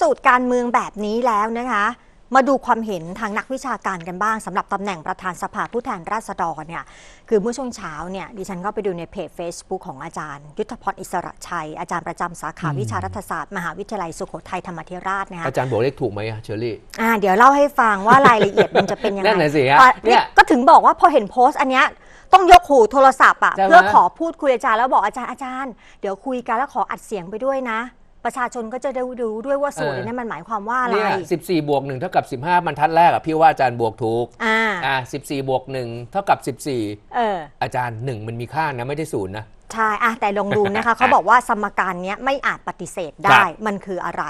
สูตรการเมืองแบบนี้แล้วนะคะ มาดูความเห็นทางนักวิชาการกันบ้างสำหรับตำแหน่งประธานสภาผู้แทนราษฎรเนี่ยคือเมื่อช่วงเช้าเนี่ยดิฉันก็ไปดูในเพจ Facebook ของอาจารย์ ยุทธพรอิสระชัย อาจารย์ประจำสาขาอืมวิชารัฐศาสตร์ มหาวิทยาลัยสุโขทัยธรรมธิราชนะคะอาจารย์บอกเลขถูกไหมอะเชอรี่ อ่าเดี๋ยวเล่าให้ฟังว่ารายละเอียดมันจะเป็นยังไงนั่นน่ะสิฮะอ่เนี่ย ก็ถึงบอกว่าพอเห็นโพสต์อันเนี้ยต้องยกหูโทรศัพท์อะใช่ไหม เพื่อขอพูดคุยอาจารย์แล้วบอกอาจารย์อาจารย์ เดี๋ยวคุยกันแล้วขออัดเสียงไปด้วยนะ ประชาชนก็จะได้รู้ด้วยว่าสูตรนี้มันหมายความว่าอะไรเนี่ยสิบสี่บวกหนึ่งเท่ากับสิบห้าบรรทัดแรกอะพี่ว่าอาจารย์บวกถูกอ่าอ่าสิบสี่บวกหนึ่งเท่ากับสิบสี่เอออาจารย์หนึ่งมันมีค่านะไม่ได้ศูนย์นะใช่อะแต่ลองดูนะคะเขาบอกว่าสมการเนี้ยไม่อาจปฏิเสธได้ครับมันคืออะไร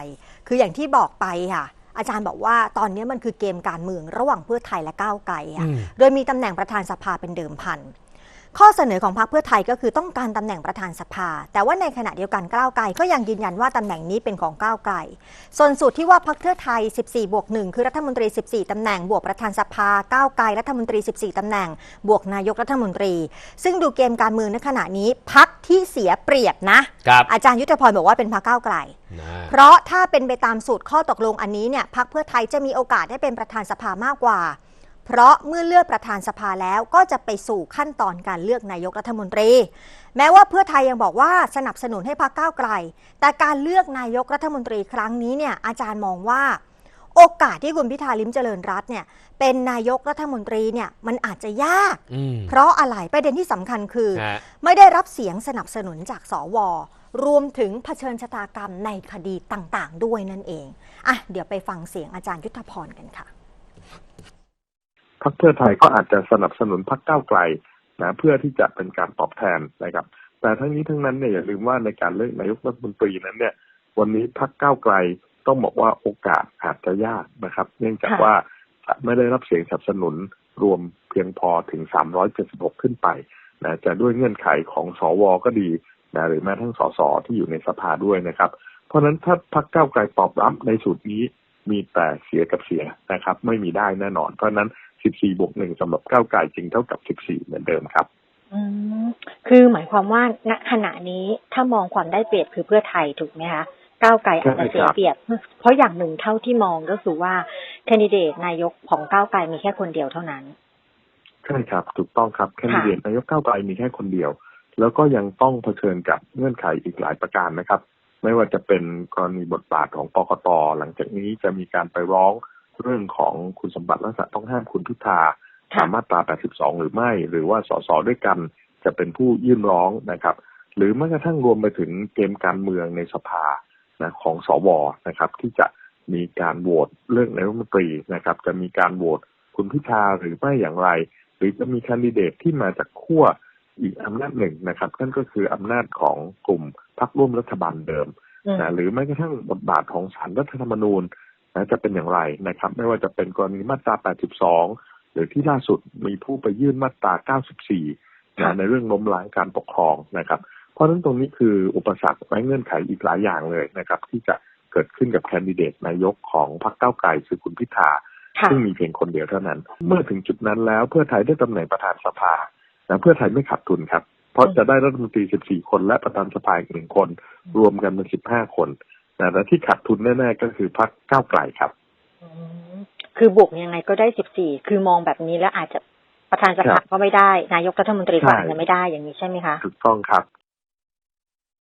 คืออย่างที่บอกไปค่ะอาจารย์บอกว่าตอนนี้มันคือเกมการเมืองระหว่างเพื่อไทยและก้าวไกลค่ะอืมโดยมีตำแหน่งประธานสภาเป็นเดิมพัน ข้อเสนอของพรรคเพื่อไทยก็คือต้องการตำแหน่งประธานสภา แต่ว่าในขณะเดียวกันก้าวไกลก็ยังยืนยันว่าตำแหน่งนี้เป็นของก้าวไกล ส่วนสูตรที่ว่าพรรคเพื่อไทย 14 บวก 1 คือรัฐมนตรี 14ตำแหน่งบวกประธานสภาก้าวไกลรัฐมนตรี 14ตำแหน่ง บวกนายกรัฐมนตรี ซึ่งดูเกมการเมืองในขณะนี้พักที่เสียเปรียบนะครับอาจารย์ยุทธพรบอกว่าเป็นพรรคก้าวไกลนะเพราะถ้าเป็นไปตามสูตรข้อตกลงอันนี้เนี่ยพรรคเพื่อไทยจะมีโอกาสได้เป็นประธานสภามากกว่า เพราะเมื่อเลือกประธานสภาแล้วก็จะไปสู่ขั้นตอนการเลือกนายกรัฐมนตรี แม้ว่าเพื่อไทยยังบอกว่าสนับสนุนให้พรรคก้าวไกล แต่การเลือกนายกรัฐมนตรีครั้งนี้เนี่ยอาจารย์มองว่า โอกาสที่คุณพิธาลิมเจริญรัตน์เนี่ยเป็นนายกรัฐมนตรีเนี่ยมันอาจจะยากอืมเพราะอะไรประเด็นที่สำคัญคือฮะไม่ได้รับเสียงสนับสนุนจากสวรวมถึงเผชิญชะตากรรมในคดีต่างๆ ด้วยนั่นเองอะเดี๋ยวไปฟังเสียงอาจารย์ยุทธพรกันค่ะพ รรคเพื่อไทยก็อาจจะสนับสนุนพรรคก้าวไกลนะเพื่อที่จะเป็นการตอบแทนนะครับ แต่ทั้งนี้ทั้งนั้นเนี่ยอย่าลืมว่าในการเลือกนายกรัฐมนตรีนั้นเนี่ย วันนี้พรรคก้าวไกลต้องบอกว่าโอกาสอาจจะยากนะครับ เนื่องจากว่าจะไม่ได้รับเสียงสนับสนุนรวมเพียงพอถึง 376 ขึ้นไปนะจะด้วยเงื่อนไขของสวก็ดีนะหรือแม้ทั้งสสที่อยู่ในสภาด้วยนะครับ เพราะฉะนั้นถ้าพรรคก้าวไกลตอบรับในสูตรนี้มีแต่เสียกับเสียนะครับ ไม่มีได้แน่นอน เพราะฉะนั้น 14บวกหนึ่งสำหรับก้าวไกลจึงเท่ากับ 14 เหมือนเดิมครับอืมคือหมายความว่าณขณะนี้ถ้ามองความได้เปรียบคือเพื่อไทยถูกไหมคะก้าวไกลอาจจะเสียเปรียบ เพราะอย่างหนึ่งเท่าที่มองก็คือว่าแคนดิเดตนายกของก้าวไกลมีแค่คนเดียวเท่านั้นใช่ครับ ถูกต้องครับแคนดิเดตนายกก้าวไกลมีแค่คนเดียว แล้วก็ยังต้องเผชิญกับเงื่อนไขอีกหลายประการนะครับ ไม่ว่าจะเป็นกรณีบทบาทของกกตหลังจากนี้จะมีการไปร้อง เรื่องของคุณสมบัติลักษณะต้องห้ามคุณพิธาค่ะตามมาตรา 82 หรือไม่ หรือว่าสสด้วยกันจะเป็นผู้ยื่นร้องนะครับ หรือแม้กระทั่งรวมไปถึงเกมการเมืองในสภานะของสวนะครับ ที่จะมีการโหวตเรื่องนายกรัฐมนตรีนะครับ จะมีการโหวตคุณพิธาหรือไม่อย่างไร หรือจะมีแคนดิเดตที่มาจากขั้วอีกอำนาจหนึ่งนะครับ นั่นก็คืออำนาจของกลุ่มพรรคร่วมรัฐบาลเดิมอืมนะหรือแม้กระทั่งบทบาทของศาลรัฐธรรมนูญ นะจะเป็นอย่างไรนะครับ ไม่ว่าจะเป็นกรณีมาตรา 82 หรือที่ล่าสุดมีผู้ไปยื่นมาตรา 94นะในเรื่องล้มล้างการปกครองนะครับ เพราะฉะนั้นตรงนี้คืออุปสรรคและเงื่อนไขอีกหลายอย่างเลยนะครับ ที่จะเกิดขึ้นกับแคนดิเดตนายกของพรรคเก้าวไกลคือคุณพิธาค่ะซึ่งมีเพียงคนเดียวเท่านั้น เมื่อถึงจุดนั้นแล้วเพื่อไทยได้ตำแหน่งประธานสภานะเพื่อไทยไม่ขาดทุนครับ เพราะจะได้รัฐมนตรี 14 คนและประธานสภาอีกหนึ่งคน รวมกันเป็น 15 คน นะและที่ขาดทุนแน่ๆก็คือพรรคก้าวไกลครับอืมคือบวกยังไงก็ได้สิบสี่คือมองแบบนี้แล้วอาจจะประธานสครัภาบก็ไม่ได้ นายกรัฐมนตรีก็ใช่อาจจะไม่ได้อย่างนี้ใช่ไหมคะถูกต้องครับ